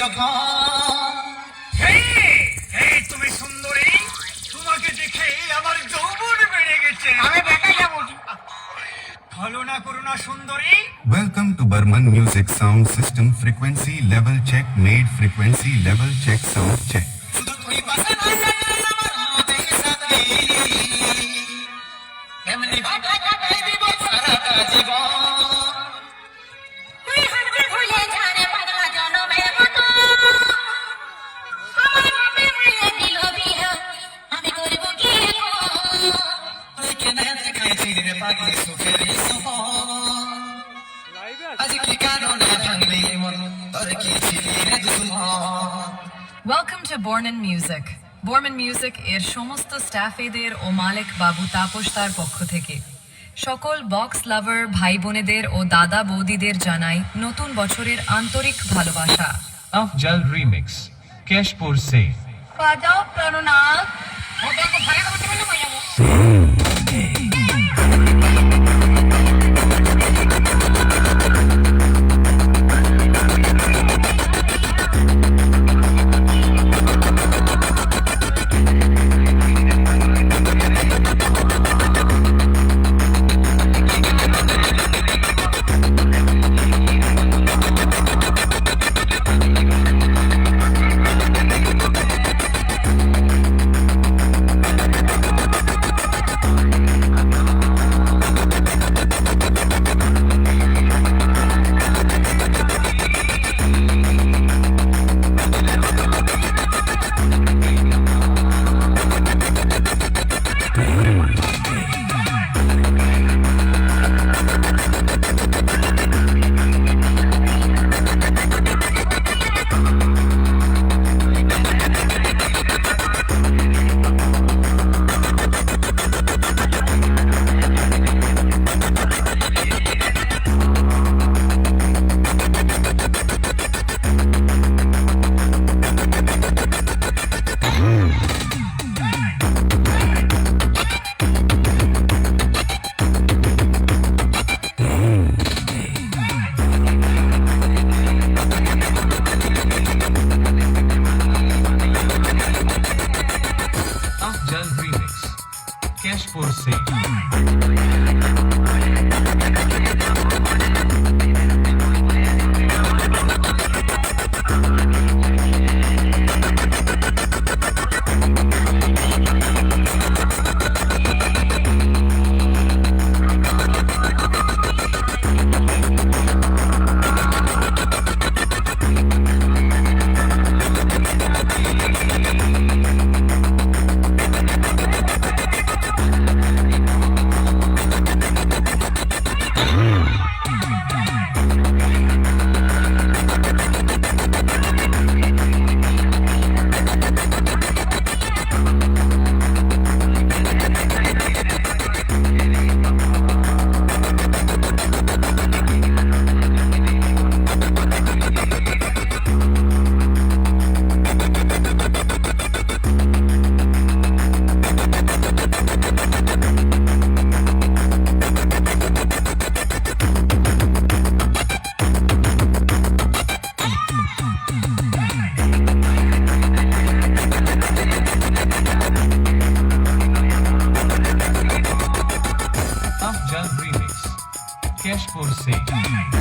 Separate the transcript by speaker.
Speaker 1: যখন
Speaker 2: এই, তুমি সুন্দরী তোমাকে দেখে আমার যৌবন বেড়ে গেছে
Speaker 1: আমি বেটা যাব
Speaker 2: ভালো করুণা সুন্দরী
Speaker 3: Welcome to Burman Music Sound System Frequency Level Check Made Frequency Level Check Sound Check.
Speaker 1: শুধু
Speaker 4: পাগলি
Speaker 1: সুখের আজ কি কারণে ভাঙলি মন তোর কি ছিলি রে দুশ্মন
Speaker 5: welcome to Barnan music Barman music এর সমস্ত স্টাফেদের ও মালিক বাবু তাপস তার পক্ষ থেকে সকল বক্স লাভার ভাই বোনেদের ও দাদা বৌদিদের জানাই নতুন বছরের আন্তরিক ভালোবাসা
Speaker 6: Afjal Remix. Keshpur Se.
Speaker 4: বাজাও প্রণনাথ
Speaker 6: Cash por 100. 14.